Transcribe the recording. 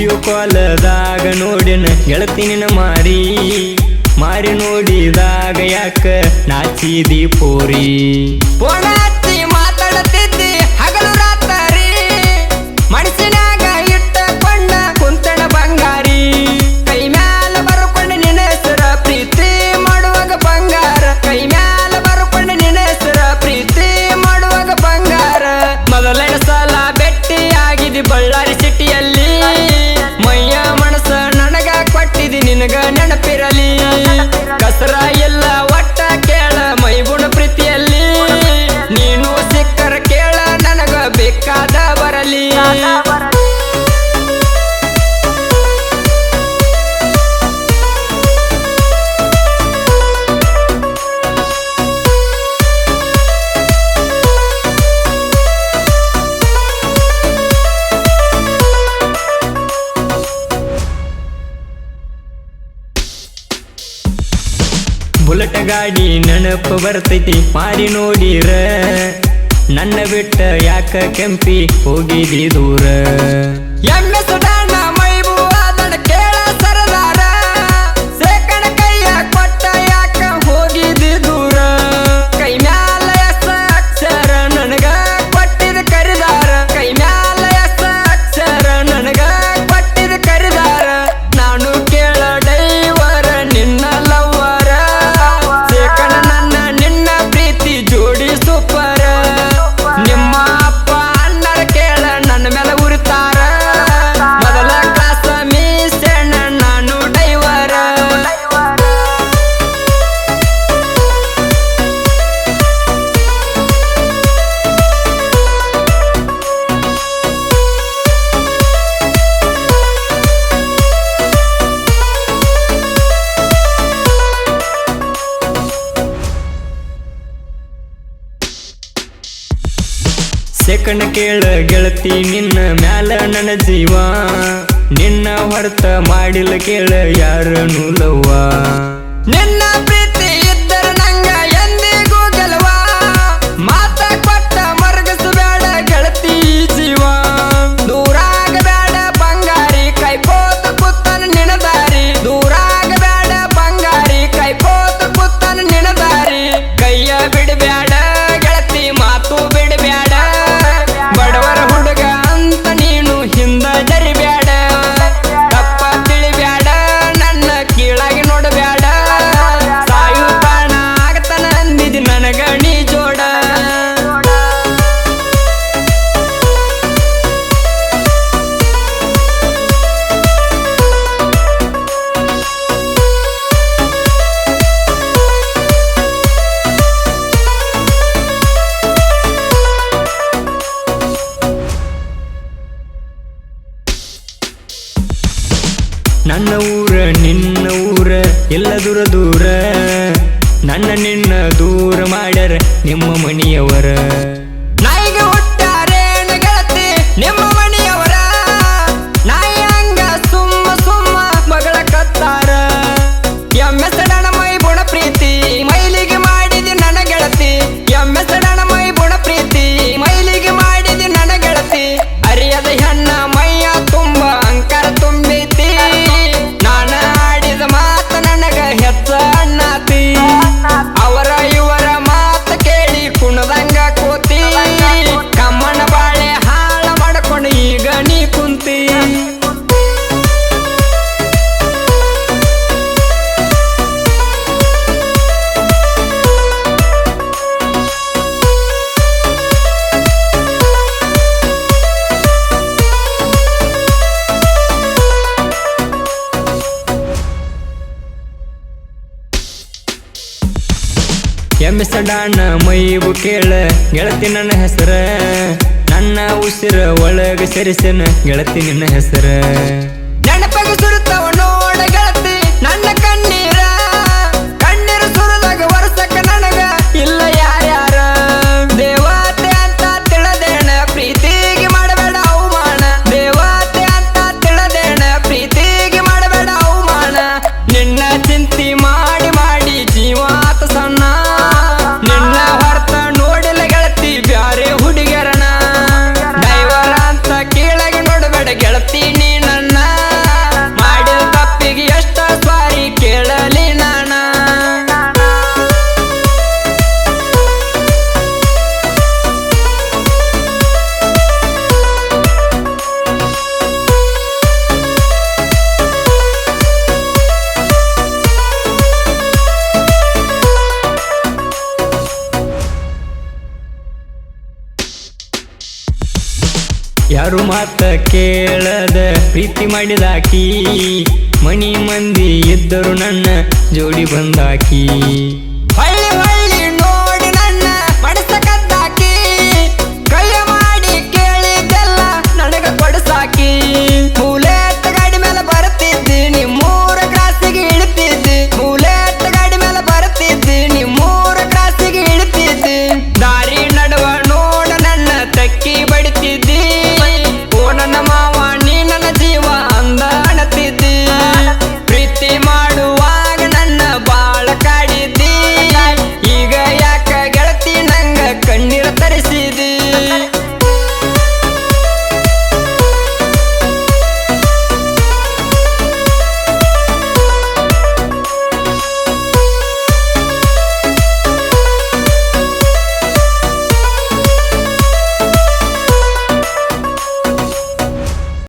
Video ಕಾಲದಾಗ ನೋಡಿನ ಗೆಳತಿನ ಮಾರಿ ಮಾರಿ ನೋಡಿದಾಗ ಯಾಕ ನಾಚಿದಿ ಪೋರಿ? ಪೋಣ ಬುಲೆಟ್ ಗಾಡಿ ನೆನಪು ಬರ್ತೈತಿ. ಮಾರಿ ನೋಡಿರ ನನ್ನ ಬಿಟ್ಟ ಯಾಕ ಕೆಂಪಿ ಹೋಗಿದಿ ದೂರ. ಎಣ್ಣೆ ಸುಡಾ ಕಣ ಕೇಳ ಗೆಳತಿ, ನಿನ್ನ ಮ್ಯಾಲ ನನ್ನ ಜೀವ. ನಿನ್ನ ಹೊರತ ಮಾಡಿಲ್ಲ ಕೇಳ ಯಾರನು ಲವ್ವ. ನಿನ್ನ ಪ್ರೀತಿ ನನ್ನ ಊರ ನಿನ್ನ ಊರ ಎಲ್ಲ ದೂರ ದೂರ. ನನ್ನ ನಿನ್ನ ದೂರ ಮಾಡ್ಯಾರ ನಿಮ್ಮ ಮನೆಯವರ. ಸಡಾಣ ಮೈವು ಕೇಳ ಗೆಳತಿ ನನ್ನ ಹೆಸರ. ನನ್ನ ಉಸಿರ ಒಳಗ ಸೆರಿಸನ ಗೆಳತಿ ನಿನ್ನ ಹೆಸರ. ಯಾರು ಮಾತ ಕೇಳದ ಪ್ರೀತಿ ಮಾಡಿದಾಕಿ? ಮಣಿ ಮಂದಿ ಇದ್ದರು ನನ್ನ ಜೋಡಿ ಬಂದಾಕಿ?